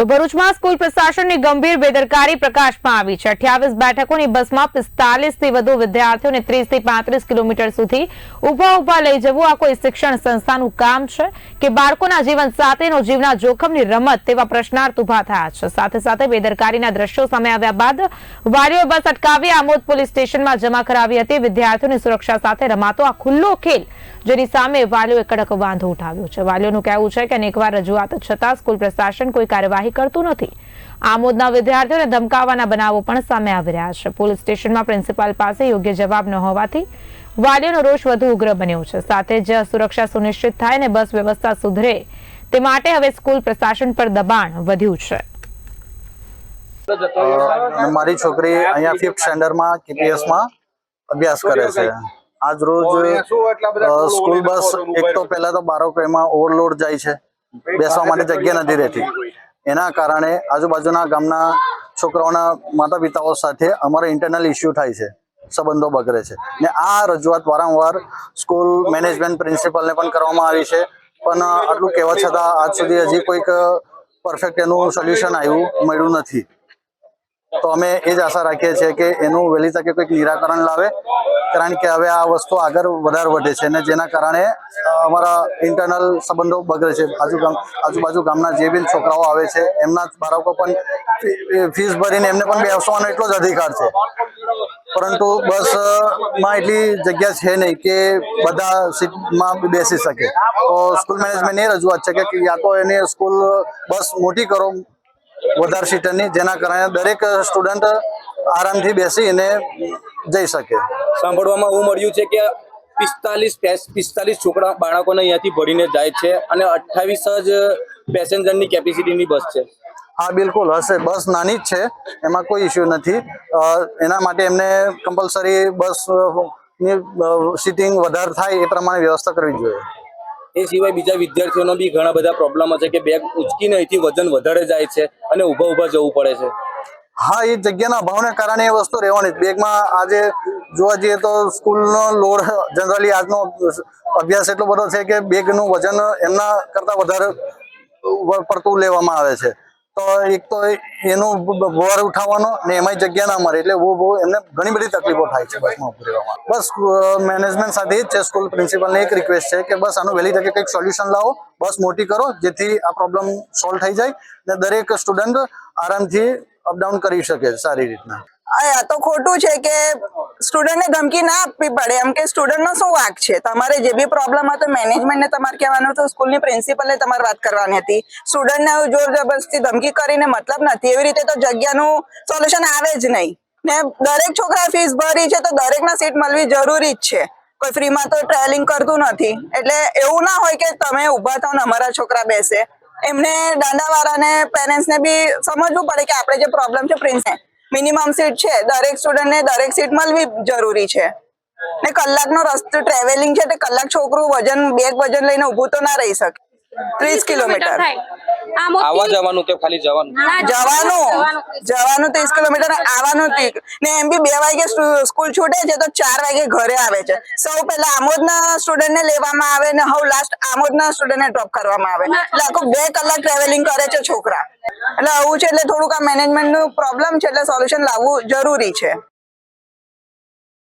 તો ભરૂચમાં સ્કૂલ પ્રશાસનની ગંભીર બેદરકારી પ્રકાશમાં આવી છે. અઠ્યાવીસ બેઠકોની બસમાં પિસ્તાલીસથી વધુ વિદ્યાર્થીઓને ત્રીસથી પાંત્રીસ કિલોમીટર સુધી ઊભા ઊભા લઈ જવું આ કોઈ શિક્ષણ સંસ્થાનું કામ છે કે બાળકોના જીવન સાથેનો જીવના જોખમની રમત તેવા પ્રશ્નાર્થ ઊભા થયા છે. સાથે સાથે બેદરકારીના દ્રશ્યો સામે આવ્યા બાદ વાલીઓ બસ અટકાવી આમોદ પોલીસ સ્ટેશનમાં જમા કરાવી હતી. વિદ્યાર્થીઓની સુરક્ષા સાથે રમાતો આ ખુલ્લો ખેલ જેની સામે વાલીઓએ કડક વાંધો ઉઠાવ્યો છે. વાલીઓનું કહેવું છે કે અનેકવાર રજૂઆત છતાં સ્કૂલ પ્રશાસન કોઈ કાર્યવાહી કરતું નથી. આમોદના વિદ્યાર્થીઓને ધમકાવવાના બનાવો પણ સામે આવી રહ્યા છે. પોલીસ સ્ટેશનમાં પ્રિન્સિપાલ પાસે યોગ્ય જવાબ ન હોવાથી વાલીઓનો રોષ વધુ ઉગ્ર બન્યો છે. સાથે જ સુરક્ષા સુનિશ્ચિત થાય અને બસ વ્યવસ્થા સુધરે તે માટે હવે સ્કૂલ પ્રશાસન પર દબાણ વધ્યું છે. મારી છોકરી અહીંયા ફિફ્થ સ્ટેન્ડર્ડમાં કેપીએસમાં અભ્યાસ કરે છે. આજ રોજ સ્કૂલ બસ એક તો પહેલા તો બાળકો એમાં ઓવરલોડ જાય છે. બેસવા માટે જગ્યા નથી રહેતી. એના કારણે આજુબાજુના ગામના છોકરાઓના માતા પિતાઓ સાથે અમારો ઇન્ટરનલ ઇસ્યુ થાય છે, સંબંધો બગડે છે. ને આ રજૂઆત વારંવાર સ્કૂલ મેનેજમેન્ટ પ્રિન્સિપલને પણ કરવામાં આવી છે. પણ આટલું કહેવા છતાં આજ સુધી હજી કોઈક પરફેક્ટ એનું સોલ્યુશન આવ્યું, મળ્યું નથી. તો અમે એ જ આશા રાખીએ છીએ કે એનું વહેલી તકે કોઈક નિરાકરણ લાવે. કારણ કે હવે આ વસ્તુ આગળ વધારે વધે છે અને જેના કારણે અમારા ઇન્ટરનલ સંબંધો બગડે છે. આજુ આજુબાજુ ગામના જે બી છોકરાઓ આવે છે, એમના બાળકો પણ ફીસ ભરીને એમને પણ બેસવાનો એટલો જ અધિકાર છે. પરંતુ બસમાં એટલી જગ્યા છે નહીં કે બધા સીટમાં બેસી શકે. તો સ્કૂલ મેનેજમેન્ટ એ રજૂઆત છે કે યા તો એની સ્કૂલ બસ મોટી કરો વધારે સીટરની જેના કારણે દરેક સ્ટુડન્ટ આરામથી બેસીને જઈ શકે. સાંભળવામાં એવું મળ્યું છે કે પિસ્તાલીસ પિસ્તાલીસ છોકરા બાળકોને અહીંયાથી ભરીને જાય છે અને અઠ્ઠાવીસ જ પેસેન્જરની કેપેસિટીની બસ છે. હા બિલકુલ હશે. બસ નાની જ છે. એમાં કોઈ ઇસ્યુ નથી. એના માટે એમને કમ્પલસરી બસની સીટિંગ વધારે થાય એ પ્રમાણે વ્યવસ્થા કરવી જોઈએ. એ સિવાય બીજા વિદ્યાર્થીઓનો બી ઘણા બધા પ્રોબ્લેમ હશે કે બેગ ઉચકીને અહીંથી વજન વધારે જાય છે. અને ઊભા ઊભા જવું પડે છે. હા, એ જગ્યાના અભાવને કારણે એ વસ્તુ રહેવાની બેગમાં આજે જોવા જઈએ તો સ્કૂલનો લોડ જનરલી આજનો અભ્યાસ એટલો બધો છે કે બેગનું વજન એમના કરતાં વધારે પડતું લેવામાં આવે છે. તો એક તો એનું ભાર ઉઠાવવાનો ને એમાંય જગ્યા ના મળે. એટલે બહુ બહુ એમને ઘણી બધી તકલીફો થાય છે બસમાં ઉભું બસ મેનેજમેન્ટ સાથે જ છે. સ્કૂલ પ્રિન્સિપલને એક રિક્વેસ્ટ છે કે બસ આનું વહેલી તકે કંઈક સોલ્યુશન લાવો. બસ મોટી કરો, જેથી આ પ્રોબ્લેમ સોલ્વ થઈ જાય ને દરેક સ્ટુડન્ટ આરામથી અપડાઉન કરી શકે સારી રીતના. તો ખોટું છે કે સ્ટુડન્ટને ધમકી ના આપવી પડે. એમ કે સ્ટુડન્ટનો શું વાંક છે? તમારે જે બી પ્રોબ્લેમ હતો મેનેજમેન્ટને તમારે કહેવાનું હતું સ્કૂલની પ્રિન્સિપલને તમારે વાત કરવાની હતી. સ્ટુડન્ટને જોર જબરદસ્તી ધમકી કરીને મતલબ નથી. એવી રીતે તો જગ્યાનું સોલ્યુશન આવે જ નહીં. ને દરેક છોકરા ફીસ ભરી છે તો દરેકના સીટ મળવી જરૂરી જ છે. કોઈ ફ્રીમાં તો ટ્રાવેલિંગ કરતું નથી. એટલે એવું ના હોય કે તમે ઊભા થાવ ને અમારા છોકરા બેસે. એમને દાંડાવાળાને પેરેન્ટ્સને બી સમજવું પડે કે આપણે જે પ્રોબ્લેમ છે પ્રિન્સને મિનિમમ સીટ છે. દરેક સ્ટુડન્ટને દરેક સીટ મળવી જરૂરી છે. ને કલાકનો રસ્તો ટ્રાવેલિંગ છે તે કલાક છોકરું વજન બેગ વજન લઈને ઊભું તો ના રહી શકે. ત્રીસ કિલોમીટર આવવા જવાનું કે ખાલી જવાનું? જવાનું. જવાનું ત્રીસ કિલોમીટર આવવાનું ત્રીસ ને એમ બી બે વાગે સ્કૂલ છૂટે છે તો ચાર વાગે ઘરે આવે છે. સૌ પહેલા આમોદના સ્ટુડન્ટને લેવામાં આવે ને હવે લાસ્ટ આમોદના સ્ટુડન્ટને ડ્રોપ કરવામાં આવે. એટલે આખું બે કલાક ટ્રાવેલિંગ કરે છે છોકરા. એટલે આવું છે એટલે થોડુંક આ મેનેજમેન્ટનું પ્રોબ્લેમ છે એટલે સોલ્યુશન લાવવું જરૂરી છે.